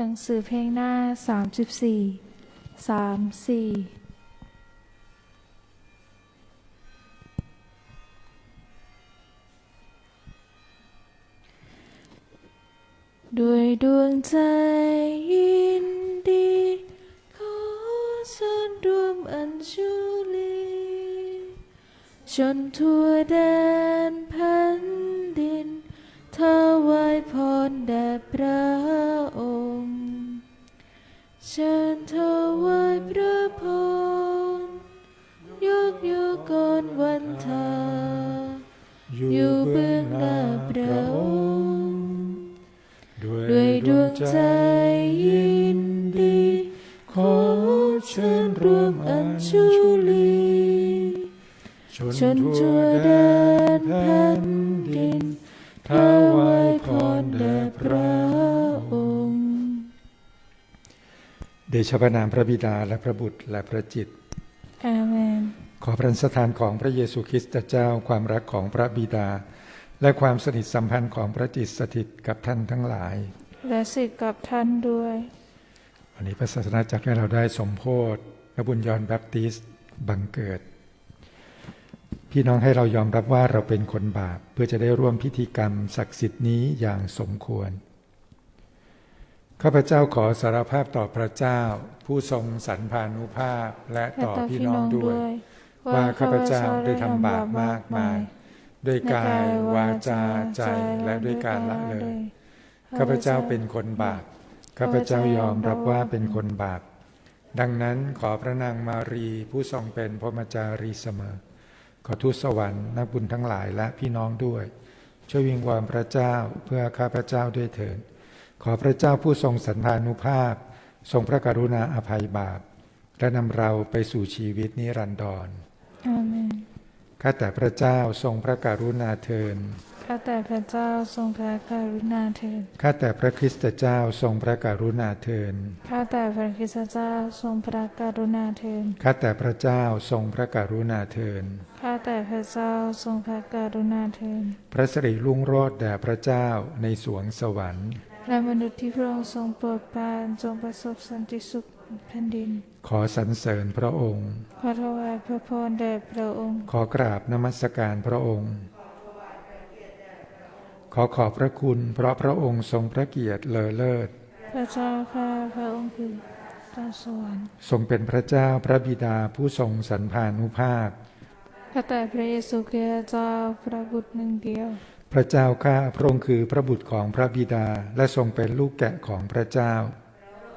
หนังสือเพลงหน้าสามสิบสี่สามสี่ด้วยดวงใจยินดี ขอเชิญรวมอัญชุลีจนทั่วแดนแผ่นดินถวายพรแด่พระ ชิญถวายพระพรยกโยกรวันทาอยู่เบื้องหน้าพระองค์ด้วยดวงใจยินดี ขอเชิญรวมอัญชุลีชนทั่วแดนแผ่นดินถวายพรแด่พระ เดชะพระนามพระบิดาและพระบุตรและพระจิต อาเมน ขอพระสถานของพระเยซูคริสต์เจ้าความรักของพระบิดา และความสนิทสัมพันธ์ของพระจิตสถิตกับท่านทั้งหลาย และสิทธิ์กับท่านด้วย วันนี้พระศาสนาจักรให้เราได้สมโพธิพระบุญยอนแบปติสต์บังเกิด พี่น้องให้เรายอมรับว่าเราเป็นคนบาปเพื่อจะได้ร่วมพิธีกรรมศักดิ์สิทธิ์นี้อย่างสมควร ข้าพเจ้าขอสารภาพต่อพระเจ้า ผู้ทรงสรรพานุภาพและและต่อต่อพี่พี่น้น้อองงด้ด้ววยยว่าข้าพเจ้าได้ทำบาปมากมาย ด้วยกายวาจาใจและด้วยการละเลย ข้าพเจ้าเป็นคนบาป ข้าพเจ้ายอมรับว่าเป็นคนบาป ดังนั้นขอพระนางมารีผู้ทรงเป็นพรหมจารีเสมอ ขอทูตสวรรค์นักบุญทั้งหลายและพี่น้องด้วย ช่วยวิงวอนพระเจ้าเพื่อข้าพเจ้าด้วยเถิด ขอพระเจ้าผู้ทรงสันพานุภาพ ทรงพระกรุณาอภัยบาป และนำเราไปสู่ชีวิตนิรันดรอาเมนข้าแต่พระเจ้าทรงพระกรุณาเทินข้าแต่พระเจ้าทรงพระกรุณาเถิดข้าแต่พระคริสตเจ้าทรงพระกรุณาเทินข้าแต่พระคริสตเจ้าทรงพระกรุณาเถิดข้าแต่พระเจ้าทรงพระกรุณาเทินข้าแต่พระเจ้าทรงพระกรุณาเถิดพระสิริรุ่งโรจน์แด่พระเจ้าในสวงสวรรค์ และมนุษย์ที่พระองค์ทรงโปรดปรานจงประสบสันติสุขแผ่นดิน ขอสรรเสริญพระองค์ ขอถวายพระพรแด่พระองค์ ขอกราบนมัสการพระองค์ ขอขอบพระคุณเพราะพระองค์ทรงพระเกียรติเลอเลิศ พระเจ้าข้าพระองค์คือเจ้าสวรรค์ทรงเป็นพระเจ้าพระบิดาผู้ทรงสรรพานุภาพข้าแต่พระเยซูคริสต์เจ้าพระบุตรหนึ่งเดียว พระเจ้าข้าพระองค์คือพระบุตรของพระบิดาและทรงเป็นลูกแกะของพระเจ้า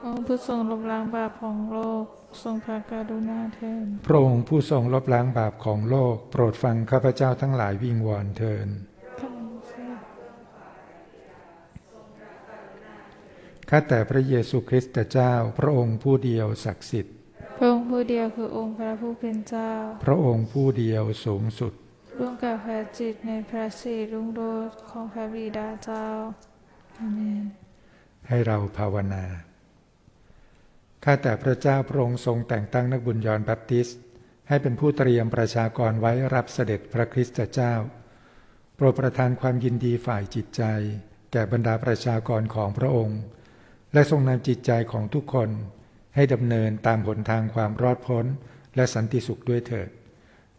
องค์ผู้ทรงลบล้างบาปของโลก ทรงพระกรุณาเถิดพระองค์ผู้ทรงลบล้างบาปของโลก โปรดฟังข้าพเจ้าทั้งหลายวิงวอนเทินข้าพเจ้าข้าแต่พระเยซูคริสต์เจ้า พระองค์ผู้เดียวศักดิ์สิทธิ์ พระองค์ผู้เดียวคือองค์พระผู้เป็นเจ้า พระองค์ผู้เดียวสูงสุด ร่วมกับพระจิตในพระสิริรุ่งโรจน์ของพระบิดาเจ้าอาเมนให้เราภาวนา ข้าแต่พระเจ้าพระองค์ทรงแต่งตั้งนักบุญยอนแบปติสต์ให้เป็นผู้เตรียมประชากรไว้รับเสด็จพระคริสตเจ้า โปรดประทานความยินดีฝ่ายจิตใจ แก่บรรดาประชากรของพระองค์ และทรงนำจิตใจของทุกคน ให้ดำเนินตามหนทางความรอดพ้นและสันติสุขด้วยเถิด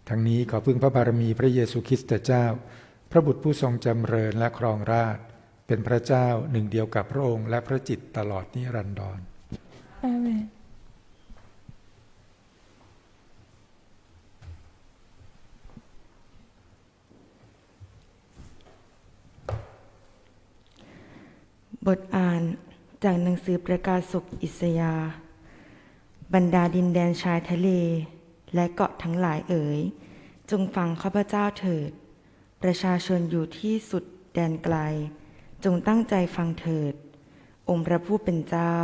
ทั้งนี้ขอพึ่งพระบารมีพระเยซูคริสต์เจ้า พระบุตรผู้ทรงจำเริญและครองราชเป็นพระเจ้าหนึ่งเดียวกับพระองค์และพระจิตตลอดนิรันดรอาเมนบทอ่านจากหนังสือประกาศศกอิสยา บรรดาดินแดนชายทะเล และเกาะทั้งหลายเอ๋ย จงฟังข้าพเจ้าเถิด ประชาชนอยู่ที่สุดแดนไกล จงตั้งใจฟังเถิด องค์พระผู้เป็นเจ้า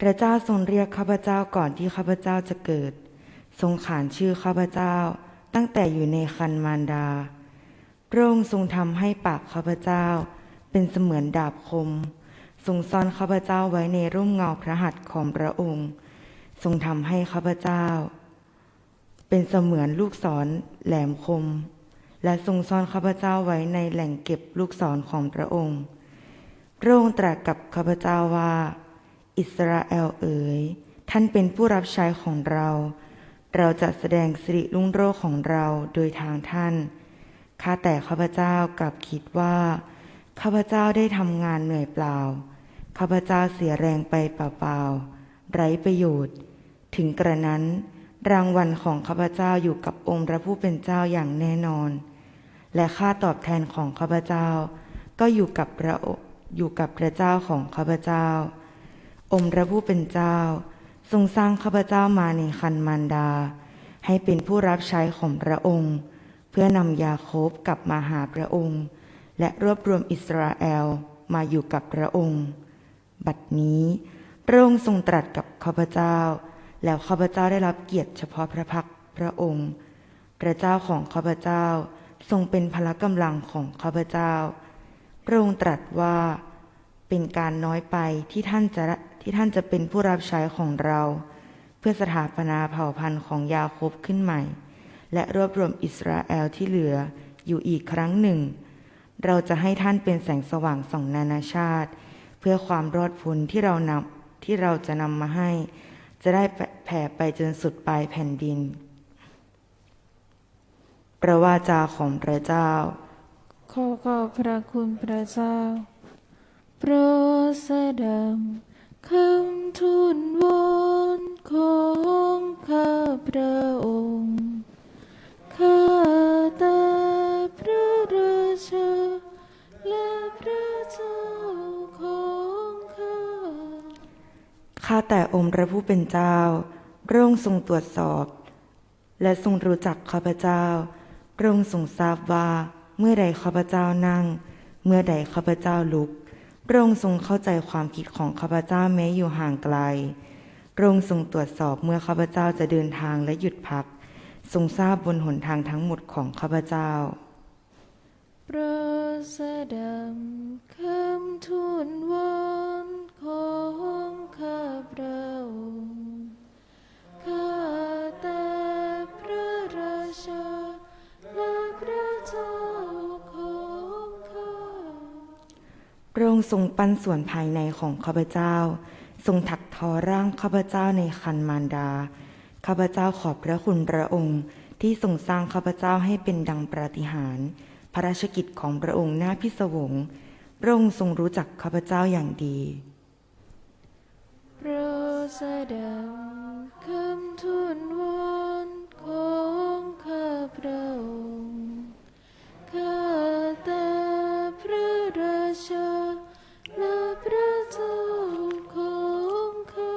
พระเจ้าทรงเรียกข้าพเจ้าก่อนที่ข้าพเจ้าจะเกิด ทรงขานชื่อข้าพเจ้า ตั้งแต่อยู่ในคันมารดา พระองค์ทรงทำให้ปากข้าพเจ้า เป็นเสมือนดาบคม ทรงซ่อนข้าพเจ้าไว้ในร่มเงาพระหัตถ์ของพระองค์ ทรงทำให้ข้าพเจ้า เป็นเสมือนลูกศรแหลมคม และทรงซ่อนข้าพเจ้าไว้ในแหล่งเก็บลูกศรของพระองค์ พระองค์ตรัสกับข้าพเจ้าว่า อิสราเอลเอ๋ย ท่านเป็นผู้รับใช้ของเรา เราจะแสดงสิริรุ่งโรจน์ของเราโดยทางท่าน ข้าแต่ข้าพเจ้ากลับคิดว่า ข้าพเจ้าได้ทำงานเหนื่อยเปล่า ข้าพเจ้าเสียแรงไปเปล่าๆไร้ประโยชน์ ถึงกระนั้น รางวัลของข้าพเจ้าอยู่กับองค์พระผู้เป็นเจ้าอย่างแน่นอน และค่าตอบแทนของข้าพเจ้า ก็อยู่กับพระองค์อยู่กับพระเจ้าของข้าพเจ้า องค์พระผู้เป็นเจ้า ทรงสร้างข้าพเจ้ามาในคันมารดา ให้เป็นผู้รับใช้ของพระองค์ เพื่อนำยาโคบกลับมาหาพระองค์ และรวบรวมอิสราเอลมาอยู่กับพระองค์ บัดนี้พระองค์ทรงตรัสกับข้าพเจ้า แล้วข้าพเจ้าได้รับเกียรติเฉพาะพระพักพระองค์ พระเจ้าของข้าพเจ้าทรงเป็นพละกำลังของข้าพเจ้า พระองค์ตรัสว่าเป็นการน้อยไปที่ท่านจะที่ท่านจะเป็นผู้รับใช้ของเรา เพื่อสถาปนาเผ่าพันธุ์ของยาโคบขึ้นใหม่ และรวบรวมอิสราเอลที่เหลืออยู่อีกครั้งหนึ่ง เราจะให้ท่านเป็นแสงสว่างส่องนานาชาติ เพื่อความรอดพ้นที่เรานำที่เราจะนำมาให้ จะได้แผ่ไปจนสุดปลายแผ่นดินประวาจาของพระเจ้า ขอขอบพระคุณพระเจ้า โปรดสดับคำทูลวอนของข้าพระองค์ ข้าแต่พระราชาและพระเจ้า ข้าแต่องค์พระผู้เป็นเจ้าพระองค์ทรงตรวจสอบ และทรงรู้จักข้าพเจ้าพระองค์ทรงทราบว่าเมื่อใดข้าพเจ้านั่ง เมื่อใดข้าพเจ้าลุกพระองค์ทรงเข้าใจความคิดของข้าพเจ้าแม้อยู่ห่างไกลพระองค์ทรงตรวจสอบเมื่อข้าพเจ้าจะเดินทางและหยุดพัก ทรงทราบบนหนทางทั้งหมดของข้าพเจ้าปรดสดับคำทูลวอน ของข้าพระองค์ข้าแต่พระราชาและพระเจ้าของข้าพระองค์ทรงปั้นส่วนภายในของข้าพเจ้า ทรงถักทอร่างข้าพเจ้าในคันมารดาข้าพเจ้าขอบพระคุณพระองค์ที่ทรงสร้างข้าพเจ้าให้เป็นดังปาฏิหาริย์พระราชกิจของพระองค์น่าพิศวงพระองค์ทรงรู้จักข้าพเจ้าอย่างดี ดสดับคำทูลวอนของข้าพระองค์ข้าแต่พระราชาและพระเจ้าของข้า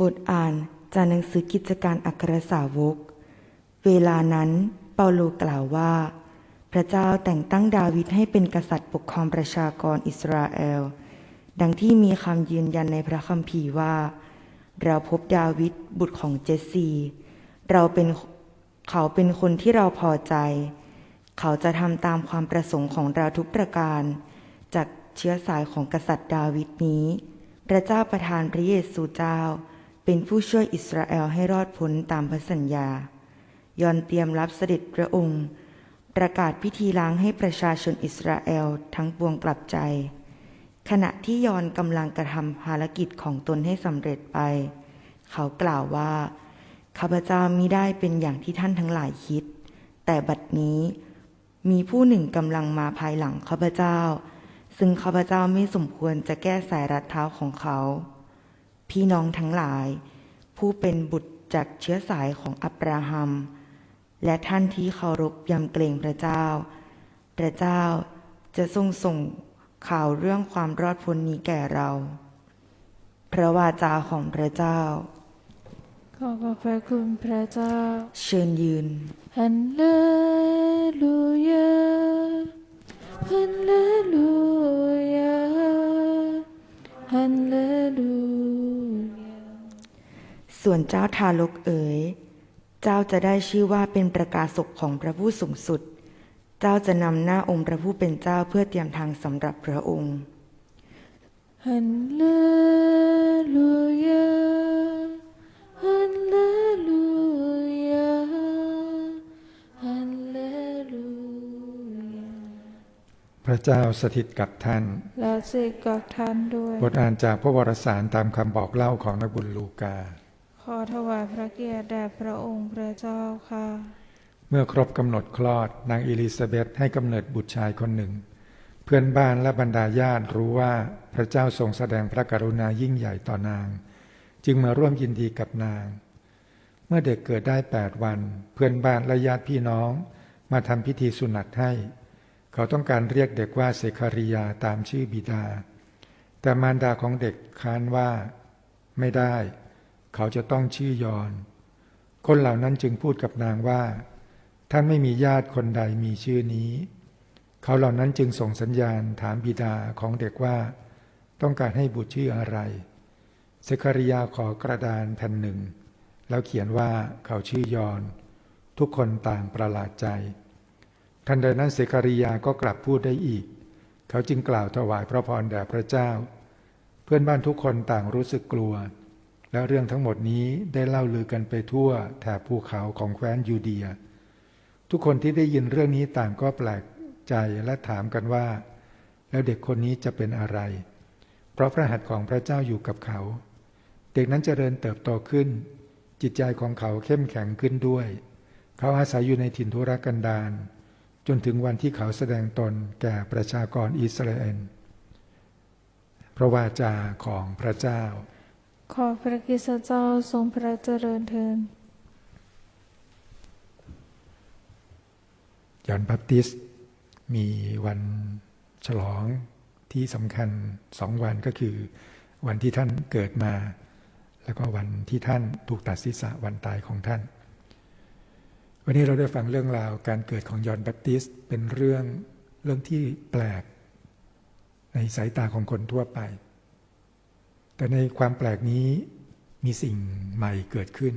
บทอ่านจากหนังสือกิจการอัครสาวก เวลานั้นเปาโลกล่าวว่า พระเจ้าแต่งตั้งดาวิดให้เป็นกษัตริย์ปกครองประชากรอิสราเอล ดังที่มีคำยืนยันในพระคัมภีร์ว่า เราพบดาวิดบุตรของเจสซี เราเป็นเขาเป็นคนที่เราพอใจ เขาจะทำตามความประสงค์ของเราทุกประการ จากเชื้อสายของกษัตริย์ดาวิดนี้ พระเจ้าประทานพระเยซูเจ้า เป็นผู้ช่วยอิสราเอลให้รอดพ้นตามพระสัญญา ยอนเตรียมรับเสด็จพระองค์ ประกาศพิธีล้างให้ประชาชนอิสราเอลทั้งปวงกลับใจ ขณะที่ยอนกำลังกระทำภารกิจของตนให้สำเร็จไป เขากล่าวว่า ข้าพเจ้ามิได้เป็นอย่างที่ท่านทั้งหลายคิด แต่บัดนี้ มีผู้หนึ่งกำลังมาภายหลังข้าพเจ้า ซึ่งข้าพเจ้าไม่สมควรจะแก้สายรัดเท้าของเขา พี่น้องทั้งหลาย ผู้เป็นบุตรจากเชื้อสายของอับราฮัม และท่านที่เคารพยำเกรงพระเจ้า พระเจ้าจะทรงส่ง ข่าวเรื่องความรอดพ้นนี้แก่เรา พระวาจาของพระเจ้า ขอขอบพระคุณพระเจ้า เชิญยืนฮัลเลลูยาฮัลเลลูยาฮัลเลลูยาส่วนเจ้าทารกเอ๋ย เจ้าจะได้ชื่อว่าเป็นประกาศกของพระผู้สูงสุด เจ้าจะนำหน้าองค์พระผู้เป็นเจ้าเพื่อเตรียมทางสำหรับพระองค์ฮัลเลลูยาฮัลเลลูยาฮัลเลลูยาพระเจ้าสถิตกับท่าน และสิทธิ์กับท่านด้วย บทอ่านจากพระวรสารตามคำบอกเล่าของนักบุญลูกา ขอถวายพระเกียรติแด่พระองค์พระเจ้าค่ะ เมื่อครบกำหนดคลอดนางอิลิซาเบธให้กำเนิดบุตรชายคนหนึ่ง เพื่อนบ้านและบรรดาญาติรู้ว่าพระเจ้าทรงแสดงพระกรุณายิ่งใหญ่ต่อนาง จึงมาร่วมยินดีกับนาง เมื่อเด็กเกิดได้แปดวัน เพื่อนบ้านและญาติพี่น้องมาทำพิธีสุนัตให้ เขาต้องการเรียกเด็กว่าเสคาริยาตามชื่อบิดา แต่มารดาของเด็กค้านว่า ไม่ได้ เขาจะต้องชื่อยอน คนเหล่านั้นจึงพูดกับนางว่า ท่านไม่มีญาติคนใดมีชื่อนี้ เขาเหล่านั้นจึงส่งสัญญาณถามบิดาของเด็กว่า ต้องการให้บุตรชื่ออะไรเซคาริยาขอกระดานแผ่นหนึ่ง แล้วเขียนว่าเขาชื่อยอน ทุกคนต่างประหลาดใจทันใดนั้นเซคาริยาก็กลับพูดได้อีก เขาจึงกล่าวถวายพระพรแด่พระเจ้า เพื่อนบ้านทุกคนต่างรู้สึกกลัว และเรื่องทั้งหมดนี้ได้เล่าลือกันไปทั่วแถบภูเขาของแคว้นยูเดีย ทุกคนที่ได้ยินเรื่องนี้ต่างก็แปลกใจและถามกันว่า แล้วเด็กคนนี้จะเป็นอะไร เพราะพระหัตถ์ของพระเจ้าอยู่กับเขา เด็กนั้นเจริญเติบโตขึ้น จิตใจของเขาเข้มแข็งขึ้นด้วย เขาอาศัยอยู่ในถิ่นทุรกันดารจนถึงวันที่เขาแสดงตนแก่ประชากรอิสราเอลพระวาจาของพระเจ้า ขอพระกิสเจ้าทรงพระเจริญเทิน ยอนบัพติส มีวันฉลองที่สำคัญสองวันก็คือ วันที่ท่านเกิดมา แล้วก็วันที่ท่านถูกตัดศีรษะวันตายของท่าน วันนี้เราได้ฟังเรื่องราวการเกิดของยอนแบปติสเป็นเรื่องเรื่องที่แปลก ในสายตาของคนทั่วไป แต่ในความแปลกนี้มีสิ่งใหม่เกิดขึ้น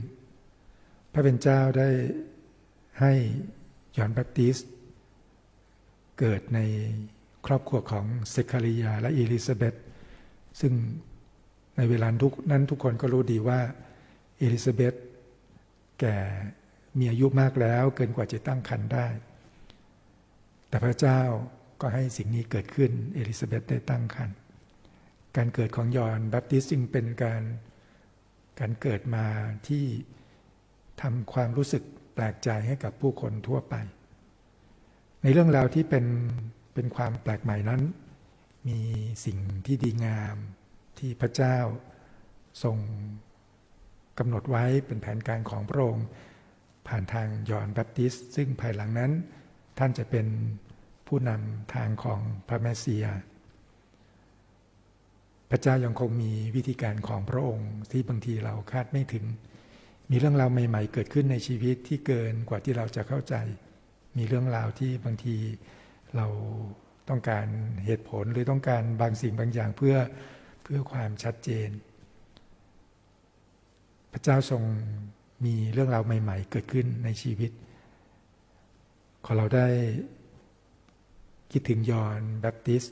พระเป็นเจ้าได้ให้ ยอนแบปติสต์เกิดในครอบครัวของเซคาริยาและอิลิซาเบธซึ่งในเวลาทุกนั้นทุกคนก็รู้ดีว่าอิลิซาเบธแก่มีอายุมากแล้วเกินกว่าจะตั้งครรภ์ได้ แต่พระเจ้าก็ให้สิ่งนี้เกิดขึ้นเอลิซาเบธได้ตั้งครรภ์การเกิดของยอนแบปติสต์จึงเป็นการการเกิดมาที่ทำความรู้สึก แปลกใจให้กับผู้คนทั่วไป ในเรื่องราวที่เป็นเป็นความแปลกใหม่นั้น มีสิ่งที่ดีงามที่พระเจ้าทรงกำหนดไว้เป็นแผนการของพระองค์ผ่านทางยอห์นแบปติสต์ซึ่งภายหลังนั้น ท่านจะเป็นผู้นำทางของพระแมสสิยาพระเจ้ายังคงมีวิธีการของพระองค์ที่บางทีเราคาดไม่ถึง มีเรื่องราวใหม่ ๆ เกิดขึ้นในชีวิตที่เกินกว่าที่เราจะเข้าใจ มีเรื่องราวที่บางทีเราต้องการเหตุผลหรือต้องการบางสิ่งบางอย่างเพื่อเพื่อความชัดเจน พระเจ้าทรงมีเรื่องราวใหม่ ๆ เกิดขึ้นในชีวิต ขอเราได้คิดถึงยอนแบปติส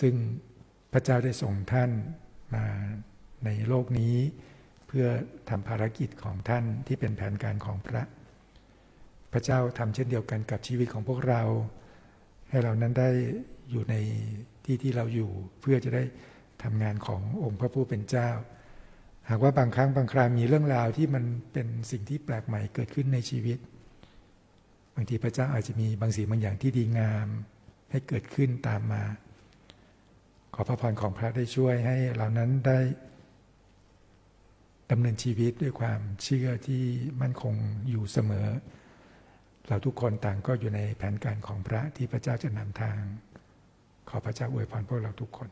ซึ่งพระเจ้าได้ส่งท่านมาในโลกนี้ เพื่อทำภารกิจของท่านที่เป็นแผนการของพระ พระเจ้าทำเช่นเดียวกันกับชีวิตของพวกเรา ให้เรานั้นได้อยู่ในที่ที่เราอยู่ เพื่อจะได้ทำงานขององค์พระผู้เป็นเจ้า หากว่าบางครั้งบางครามีเรื่องราวที่มันเป็นสิ่งที่แปลกใหม่เกิดขึ้นในชีวิต บางทีพระเจ้าอาจจะมีบางสิ่งบางอย่างที่ดีงาม ให้เกิดขึ้นตามมา ขอพระพรของพระได้ช่วยให้เรานั้นได้ ดำเนินชีวิตด้วยความเชื่อที่มั่นคงอยู่เสมอ เราทุกคนต่างก็อยู่ในแผนการของพระที่พระเจ้าจะนำทาง ขอพระเจ้าอวยพรพวกเราทุกคน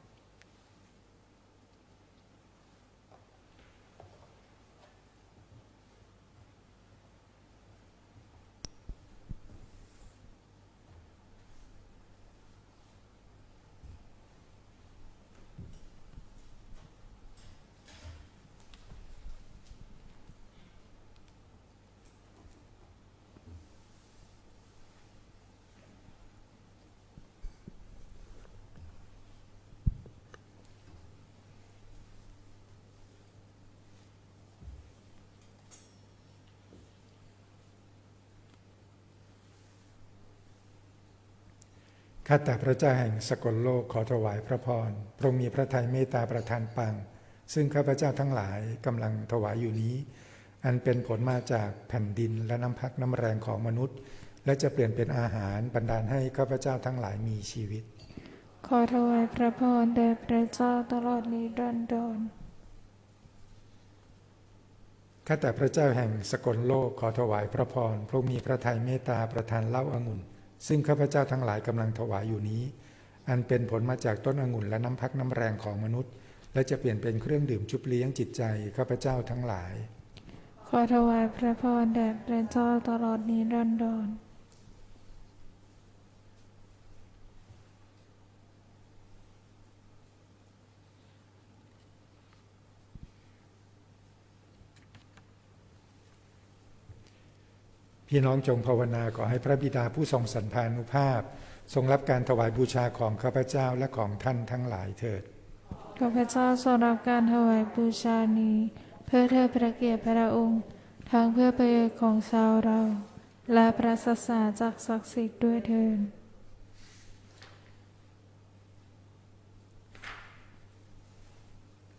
ข้าแต่พระเจ้าแห่งสกลโลกขอถวายพระพรพระองค์มีพระทัยเมตตาประทานปัง ซึ่งข้าพเจ้าทั้งหลายกำลังถวายอยู่นี้ อันเป็นผลมาจากแผ่นดินและน้ำพักน้ำแรงของมนุษย์ และจะเปลี่ยนเป็นอาหารบันดาลให้ข้าพเจ้าทั้งหลายมีชีวิต ขอถวายพระพรแด่พระเจ้าตลอดนิรันดรข้าแต่พระเจ้าแห่งสกลโลกขอถวายพระพรพระองค์มีพระทัยเมตตาประทานเหล้าอางุ่น ซึ่งข้าพเจ้าทั้งหลายกำลังถวายอยู่นี้ อันเป็นผลมาจากต้นองุ่นและน้ำพักน้ำแรงของมนุษย์ และจะเปลี่ยนเป็นเครื่องดื่มชุบเลี้ยงจิตใจข้าพเจ้าทั้งหลาย ขอถวายพระพรแด่พระเจ้าตลอดนี้รันดร พี่น้องจงภาวนาขอให้พระบิดาผู้ทรงสันพานุภาพ ทรงรับการถวายบูชาของข้าพเจ้าและของท่านทั้งหลายเถิดข้าพเจ้าทรงรับการถวายบูชานี้ เพื่อเทิดพระเกียรติพระองค์ทั้งเพื่อประโยชน์ของชาวเรา และพระศาสนาจักรศักดิ์สิทธิ์ด้วยเถิด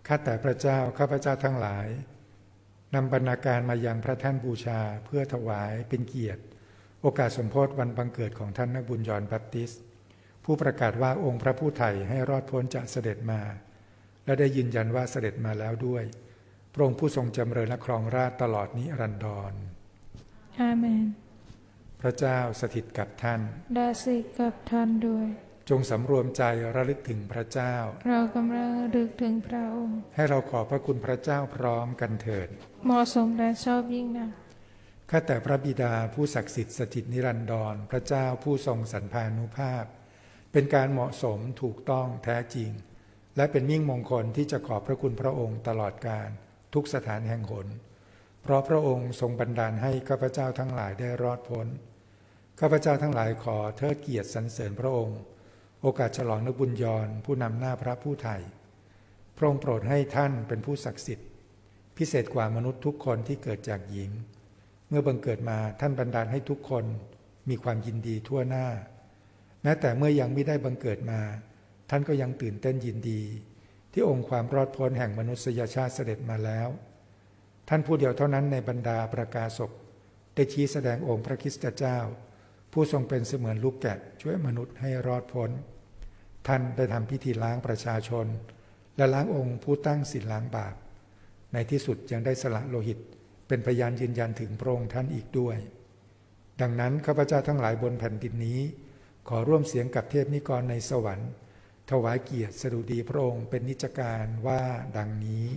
ข้าแต่พระเจ้าข้าพเจ้าทั้งหลาย นำบรรณาการมายังพระท่านบูชาเพื่อถวายเป็นเกียรติ โอกาสสมโพธิวันบังเกิดของท่านนักบุญยอนแบปติสต์ผู้ประกาศว่าองค์พระผู้ไถ่ให้รอดพ้นจะเสด็จมา และได้ยืนยันว่าเสด็จมาแล้วด้วยพระองค์ผู้ทรงจำเริญและครองราชย์ตลอดนิรันดรอาเมน พระเจ้าสถิตกับท่าน ได้สิทธิ์กับท่านด้วย จงสำรวมใจระลึกถึงพระเจ้า เรากำลังระลึกถึงพระองค์ ให้เราขอบพระคุณพระเจ้าพร้อมกันเถิด เหมาะสมและชอบยิ่งนักข้าแต่พระบิดาผู้ศักดิ์สิทธิ์สถิตนิรันดร พระเจ้าผู้ทรงสันพานุภาพ เป็นการเหมาะสมถูกต้องแท้จริง และเป็นมิ่งมงคลที่จะขอบพระคุณพระองค์ตลอดการทุกสถานแห่งหน เพราะพระองค์ทรงบันดาลให้ข้าพเจ้าทั้งหลายได้รอดพ้น ข้าพเจ้าทั้งหลายขอเทิดเกียรติสรรเสริญพระองค์ โอกาสฉลองนบุญยรผู้นำหน้าพระผู้ไทย พระองค์โปรดให้ท่านเป็นผู้ศักดิ์สิทธิ์ พิเศษกว่ามนุษย์ทุกคนที่เกิดจากหญิง เมื่อบังเกิดมาท่านบันดาลให้ทุกคนมีความยินดีทั่วหน้า แม้แต่เมื่อยังไม่ได้บังเกิดมา ท่านก็ยังตื่นเต้นยินดี ที่องค์ความรอดพ้นแห่งมนุษยชาติเสด็จมาแล้ว ท่านผู้เดียวเท่านั้นในบรรดาประกาศกได้ชี้แสดงองค์พระคริสตเจ้า ผู้ทรงเป็นเสมือนลูกแกะช่วยมนุษย์ให้รอดพ้น ท่านได้ทำพิธีล้างประชาชน และล้างองค์ผู้ตั้งศีลล้างบาป ในที่สุดยังได้สละโลหิต เป็นพยานยืนยันถึงพระองค์ท่านอีกด้วย ดังนั้นข้าพเจ้าทั้งหลายบนแผ่นดินนี้ ขอร่วมเสียงกับเทพนิกรในสวรรค์ ถวายเกียรติสดุดีพระองค์เป็นนิจการว่าดังนี้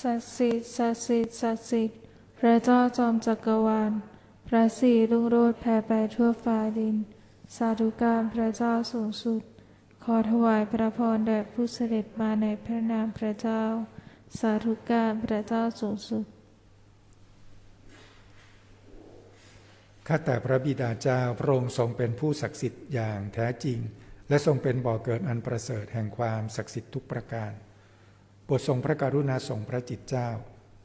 ศัสิสัสิสัสิทธิ์พระเจ้าจอมจักรวาล พระศรีรุ่งโรจน์แผ่ไปทั่วฟ้าดิน สาธุการพระเจ้าสูงสุด อถวายพระพรแด่ผู้เสด็จมาในพระนามพระเจ้า สาธุการพระเจ้าสูงสุด ข้าแต่พระบิดาเจ้าพระองค์ทรงเป็นผู้ศักดิ์สิทธิ์อย่างแท้จริง และทรงเป็นบ่อเกิดอันประเสริฐแห่งความศักดิ์สิทธิ์ทุกประการโปรดทรงพระกรุณาส่งพระจิตเจ้า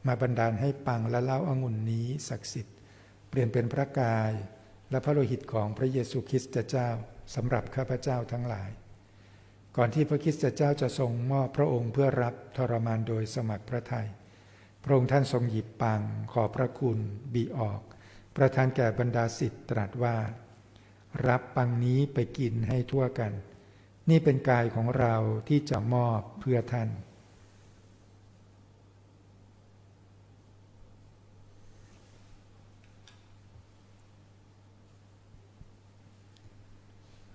มาบันดาลให้ปังและเล่าอางุ่นนี้ศักดิ์สิทธิ์ เปลี่ยนเป็นพระกาย และพระโลหิตของพระเยซูคริสต์เจ้าสำหรับข้าพเจ้าทั้งหลาย ก่อนที่พระคริสต์เจ้าจะทรงมอบพระองค์เพื่อรับทรมานโดยสมัครพระทัยพระองค์ท่านทรงหยิบปังขอพระคุณบีออก ประทานแก่บรรดาสิทธิ์ตรัสว่า รับปังนี้ไปกินให้ทั่วกัน นี่เป็นกายของเราที่จะมอบเพื่อท่าน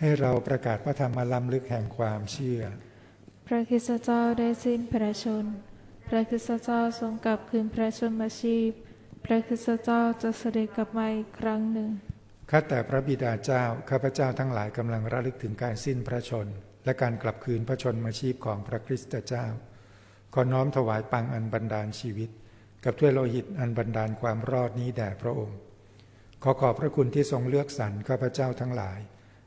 ให้เราประกาศพระธรรมล้ำลึกแห่งความเชื่อ พระคริสตเจ้าได้สิ้นพระชน พระคริสตเจ้าทรงกลับคืนพระชนมาชีพ พระคริสตเจ้าจะเสด็จกลับมาอีกครั้งหนึ่ง ข้าแต่พระบิดาเจ้า ข้าพเจ้าทั้งหลายกำลังระลึกถึงการสิ้นพระชน และการกลับคืนพระชนมาชีพของพระคริสตเจ้า ขอน้อมถวายปังอันบันดาลชีวิต กับถ้วยโลหิตอันบันดาลความรอดนี้แด่พระองค์ ขอขอบพระคุณที่ทรงเลือกสรรข้าพเจ้าทั้งหลาย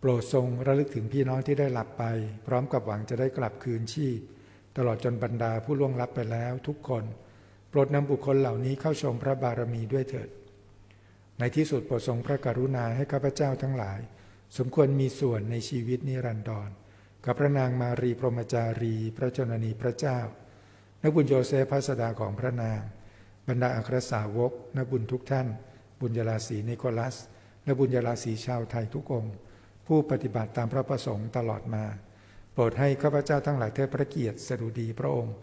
โปรดทรงระลึกถึงพี่น้องที่ได้หลับไป พร้อมกับหวังจะได้กลับคืนชีพ ตลอดจนบรรดาผู้ล่วงลับไปแล้วทุกคน โปรดนำบุคคลเหล่านี้เข้าชมพระบารมีด้วยเถิด ในที่สุดโปรดทรงพระกรุณาให้ข้าพเจ้าทั้งหลาย สมควรมีส่วนในชีวิตนิรันดรกับพระนางมารีพรหมจารี พระชนนีพระเจ้า นักบุญโยเซฟพระสดาของพระนาง บรรดาอัครสาวกนักบุญทุกท่าน บุญยราศีนิโคลัสและบุญยราศีชาวไทยทุกองค์ ผู้ปฏิบัติตามพระประสงค์ตลอดมา โปรดให้ข้าพเจ้าทั้งหลายเทิดพระเกียรติสดุดีพระองค์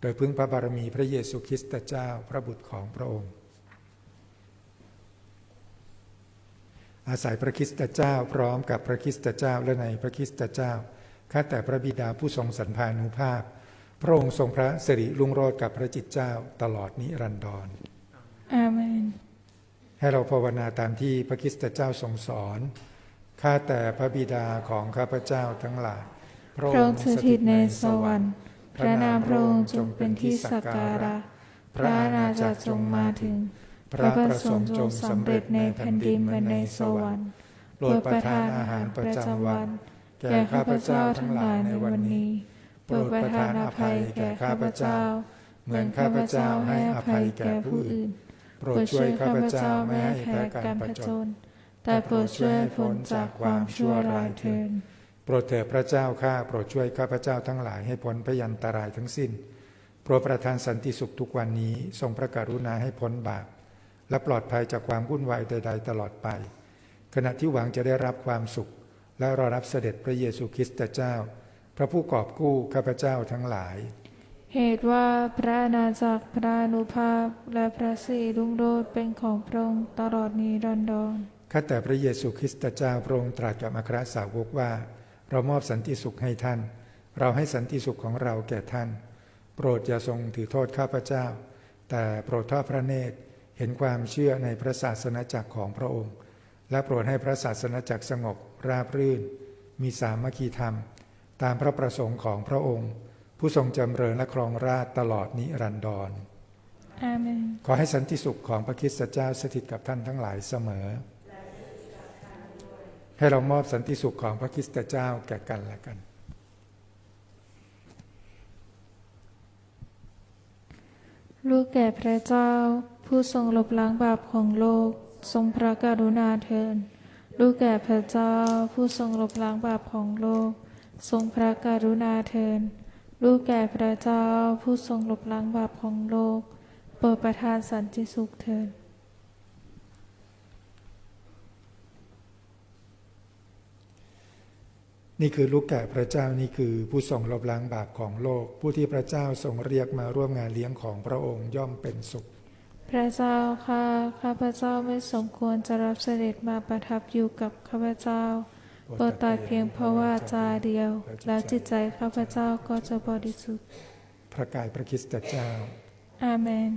โดยพึ่งพระบารมีพระเยซูคริสต์เจ้าพระบุตรของพระองค์ อาศัยพระคริสตเจ้าพร้อมกับพระคริสตเจ้าและในพระคริสตเจ้าข้าแต่พระบิดาผู้ทรงสันพานุภาพ พระองค์ทรงพระสิริรุ่งโรจน์กับพระจิตเจ้าตลอดนิรันดรอาเมนให้เราภาวนาตามที่พระคริสตเจ้าทรงสอน ข้าแต่พระบิดาของข้าพเจ้าทั้งหลาย พระองค์สถิตในสวรรค์ พระนามพระองค์จงเป็นที่สักการะ พระอาณาจักรจงมาถึง พระประสงค์จงสำเร็จในแผ่นดินเหมือนในสวรรค์โปรดประทานอาหารประจำวัน แก่ข้าพเจ้าทั้งหลายในวันนี้ โปรดประทานอภัยแก่ข้าพเจ้า เหมือนข้าพเจ้าให้อภัยแก่ผู้อื่น โปรดช่วยข้าพเจ้าไม่ให้แพ้การประจน แต่โปรดช่วยให้พ้นจากความชั่วร้ายเถิดโปรดเถิดพระเจ้าข้าโปรดช่วยข้าพเจ้าทั้งหลายให้พ้นพยันตรายทั้งสิ้น โปรดประทานสันติสุขทุกวันนี้ทรงพระกรุณาให้พ้นบาป และปลอดภัยจากความวุ่นวายใด ๆ ตลอดไป ขณะที่หวังจะได้รับความสุข และรอรับเสด็จพระเยซูคริสต์เจ้า พระผู้กอบกู้ข้าพเจ้าทั้งหลาย เหตุว่าพระอาณาจักรพระอนุภาพและพระสิริรุ่งโรจน์เป็นของพระองค์ตลอดนิรันดร ข้าแต่พระเยซูคริสต์เจ้าพระองค์ตรัสกับอัครสาวกว่า เรามอบสันติสุขให้ท่าน เราให้สันติสุขของเราแก่ท่าน โปรดอย่าทรงถือโทษข้าพเจ้า แต่โปรดทอดพระเนตรเห็นความเชื่อในพระศาสนจักรของพระองค์ และโปรดให้พระศาสนจักรสงบราบรื่น มีสามัคคีธรรม ตามพระประสงค์ของพระองค์ ผู้ทรงจำเริญและครองราชย์ตลอดนิรันดรอาเมนขอให้สันติสุขของพระคริสตเจ้าสถิตกับท่านทั้งหลายเสมอ ให้เรามอบสันติสุขของพระคริสตเจ้าแก่กันและกัน ลูกแก่พระเจ้า ผู้ทรงลบล้างบาปของโลก ทรงพระกรุณาเถิดลูกแก่พระเจ้า ผู้ทรงลบล้างบาปของโลก ทรงพระกรุณาเถิดลูกแก่พระเจ้า ผู้ทรงลบล้างบาปของโลก โปรดประทานสันติสุขเถิด นี่คือลูกแก่พระเจ้านี่คือผู้ทรงลบล้างบาปของโลก ผู้ที่พระเจ้าทรงเรียกมาร่วมงานเลี้ยงของพระองค์ย่อมเป็นสุข พระเจ้าข้าข้าพระเจ้าไม่สมควรจะรับเสด็จมาประทับอยู่กับข้าพเจ้าโปรดตรัดเพียงเพราะว่าจาเดียว แล้วจิตใจข้าพเจ้าก็จะบริสุทธิ์ พระกายพระคริสตเจ้า อาเมน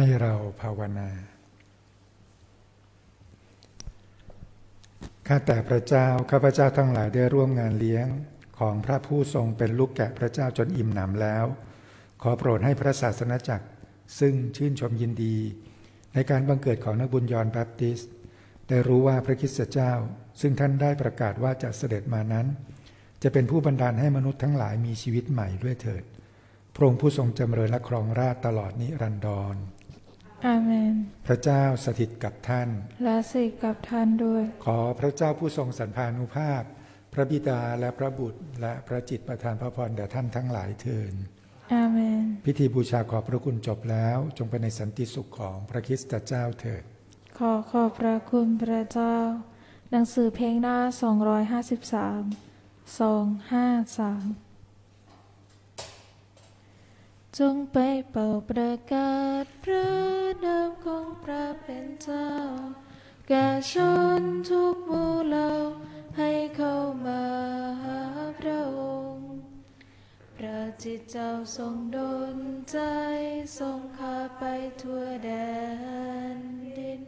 ให้เราภาวนา ข้าแต่พระเจ้า ข้าพระเจ้าทั้งหลายได้ร่วมงานเลี้ยงของพระผู้ทรงเป็นลูกแกะพระเจ้าจนอิ่มหนำแล้ว ขอโปรดให้พระศาสนจักร ซึ่งชื่นชมยินดี ในการบังเกิดของนักบุญยอนแบปติสต์ได้รู้ว่าพระคริสตเจ้า ซึ่งท่านได้ประกาศว่าจะเสด็จมานั้น จะเป็นผู้บันดาลให้มนุษย์ทั้งหลายมีชีวิตใหม่ด้วยเถิด พระองค์ผู้ทรงจำเริญและครองราชตลอดนิรันดร อาเมน พระเจ้าสถิตกับท่าน และสิทธิ์กับท่านด้วย ขอพระเจ้าผู้ทรงสันพานุภาพ พระบิดาและพระบุตร และพระจิตรประทานพระพรแด่ท่านทั้งหลายเทินอาเมน พิธีบูชาขอบพระคุณจบแล้ว จงเป็นในสันติสุขของพระคริสตเจ้าเถิด ขอขอบพระคุณพระเจ้า หนังสือเพลงหน้า 253 253 จงไปเป่าประกาศพระนามของพระเป็นเจ้า แก่ชนทุกหมู่เหล่าให้เข้ามาหาพระองค์ พระจิตเจ้าทรงดลใจทรงขาไปทั่วแดนดิน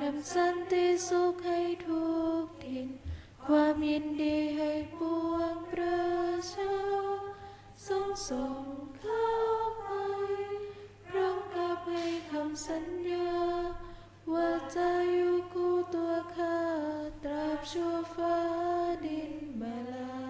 นำสันติสุขให้ทุกทิน ความยินดีให้ปวงประ ทรงส่งเข้าไปพร้อมกับให้คำสัญญา ว่าจะอยู่กู่ตัวข้าตราบชั่วฟ้าดินมาลา